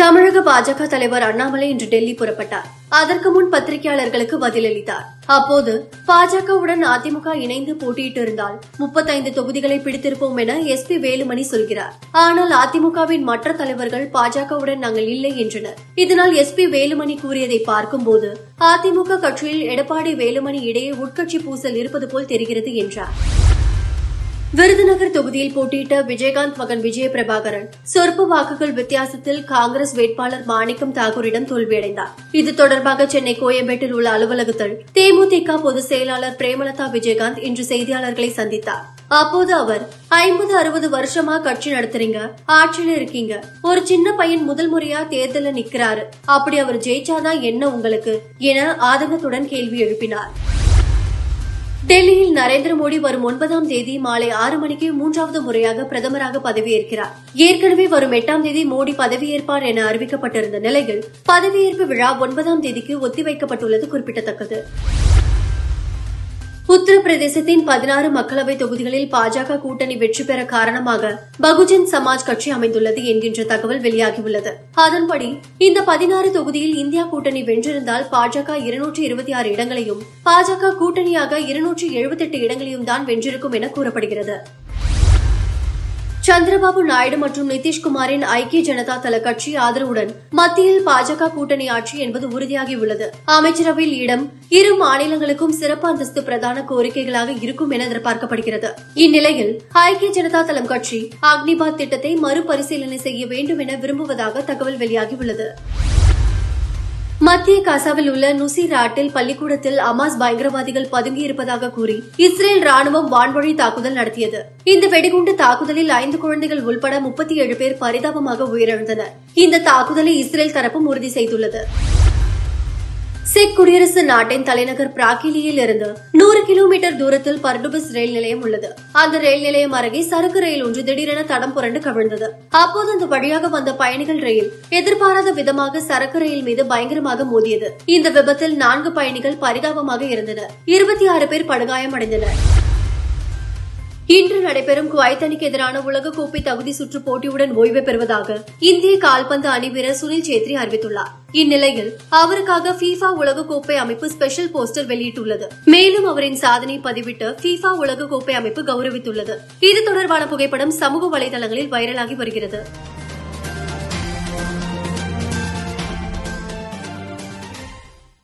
தமிழக பாஜக தலைவர் அண்ணாமலை இன்று டெல்லி புறப்பட்டார். அதற்கு முன் பத்திரிகையாளர்களுக்கு பதிலளித்தார். அப்போது பாஜகவுடன் அதிமுக இணைந்து போட்டியிட்டிருந்தால் முப்பத்தைந்து தொகுதிகளை பிடித்திருப்போம் என எஸ் பி வேலுமணி சொல்கிறார். ஆனால் அதிமுகவின் மற்ற தலைவர்கள் பாஜகவுடன் நாங்கள் இல்லை என்றனர். இதனால் எஸ் பி வேலுமணி கூறியதை பார்க்கும்போது அதிமுக கட்சியில் எடப்பாடி வேலுமணி இடையே உட்கட்சி பூசல் இருப்பது போல் தெரிகிறது என்றார். விருதுநகர் தொகுதியில் போட்டியிட்ட விஜயகாந்த் மகன் விஜய பிரபாகரன். சொற்ப வாக்குகள் வித்தியாசத்தில் காங்கிரஸ் வேட்பாளர் மாணிக்கம் தாகூரிடம் தோல்வியடைந்தார். இது தொடர்பாக சென்னை கோயம்பேட்டில் உள்ள அலுவலகத்தில் தேமுதிக பொதுச் செயலாளர் பிரேமலதா விஜயகாந்த் இன்று செய்தியாளர்களை சந்தித்தார். அப்போது அவர் ஐம்பது அறுபது வருஷமா கட்சி நடத்துறீங்க ஆட்சியில இருக்கீங்க. ஒரு சின்ன பையன் முதல் முறையா தேர்தல நிக்கிறாரு. அப்படி அவர் ஜெயிச்சாதான் என்ன உங்களுக்கு? என ஆதங்கத்துடன் கேள்வி எழுப்பினார். டெல்லியில் நரேந்திர மோடி வரும் ஒன்பதாம் தேதி மாலை ஆறு மணிக்கு மூன்றாவது முறையாக பிரதமராக பதவியேற்கிறார். ஏற்கனவே வரும் எட்டாம் தேதி மோடி பதவியேற்பார் என அறிவிக்கப்பட்டிருந்த நிலையில் பதவியேற்பு விழா ஒன்பதாம் தேதிக்கு ஒத்திவைக்கப்பட்டுள்ளது குறிப்பிடத்தக்கது. உத்தரப்பிரதேசத்தின் பதினாறு மக்களவை தொகுதிகளில் பாஜக கூட்டணி வெற்றி பெற காரணமாக பகுஜன் சமாஜ் கட்சி அமைந்துள்ளது என்கின்ற தகவல் வெளியாகியுள்ளது. அதன்படி இந்த பதினாறு தொகுதியில் இந்தியா கூட்டணி வென்றிருந்தால் பாஜக இருநூற்று இருபத்தி ஆறு இடங்களையும் பாஜக கூட்டணியாக இருநூற்று எழுபத்தெட்டு இடங்களையும் தான் வென்றிருக்கும் என கூறப்படுகிறது. சந்திரபாபு நாயுடு மற்றும் நிதிஷ்குமாரின் ஐக்கிய ஜனதா தள கட்சி ஆதரவுடன் மத்தியில் பாஜக கூட்டணி ஆட்சி என்பது உறுதியாகியுள்ளது. அமைச்சரவையில் இடம் இரு மாநிலங்களுக்கும் சிறப்பு அந்தஸ்து பிரதான கோரிக்கைகளாக இருக்கும் என எதிர்பார்க்கப்படுகிறது. இந்நிலையில் ஐக்கிய ஜனதா தளம் கட்சி அக்னிபாத் திட்டத்தை மறுபரிசீலனை செய்ய வேண்டும் என விரும்புவதாக தகவல் வெளியாகியுள்ளது. மத்திய காசாவில் உள்ள நுசிராட்டில் பள்ளிக்கூடத்தில் அமாஸ் பயங்கரவாதிகள் பதுங்கியிருப்பதாக கூறி இஸ்ரேல் ராணுவம் வான்வழி தாக்குதல் நடத்தியது. இந்த வெடிகுண்டு தாக்குதலில் ஐந்து குழந்தைகள் உள்பட முப்பத்தி ஏழு பேர் பரிதாபமாக உயிரிழந்தனர். இந்த தாக்குதலை இஸ்ரேல் தரப்பும் உறுதி செய்துள்ளது. செக் குடியரசு நாட்டின் தலைநகர் பிராகிலியில் இருந்து நூறு கிலோமீட்டர் தூரத்தில் பர்டுபஸ் ரயில் நிலையம் உள்ளது. அந்த ரயில் நிலையம் அருகே சரக்கு ரயில் ஒன்று திடீரென தடம் புரண்டு கவிழ்ந்தது. அப்போது அந்த வழியாக வந்த பயணிகள் ரயில் எதிர்பாராத விதமாக சரக்கு ரயில் மீது பயங்கரமாக மோதியது. இந்த விபத்தில் நான்கு பயணிகள் பரிதாபமாக இருந்தனர். இருபத்தி ஆறு பேர் படுகாயமடைந்தனர். இன்று நடைபெறும் குவைத் அணிக்கு எதிரான உலகக்கோப்பை தகுதி சுற்று போட்டியுடன் ஓய்வு பெறுவதாக இந்திய கால்பந்து அணி வீரர் சுனில் சேத்ரி அறிவித்துள்ளார். இந்நிலையில் அவருக்காக ஃபீஃபா உலகக்கோப்பை அமைப்பு ஸ்பெஷல் போஸ்டர் வெளியிட்டுள்ளது. மேலும் அவரின் சாதனை பதிவிட்டு ஃபீஃபா உலகக்கோப்பை அமைப்பு கௌரவித்துள்ளது. இது தொடர்பான புகைப்படம் சமூக வலைதளங்களில் வைரலாகி வருகிறது.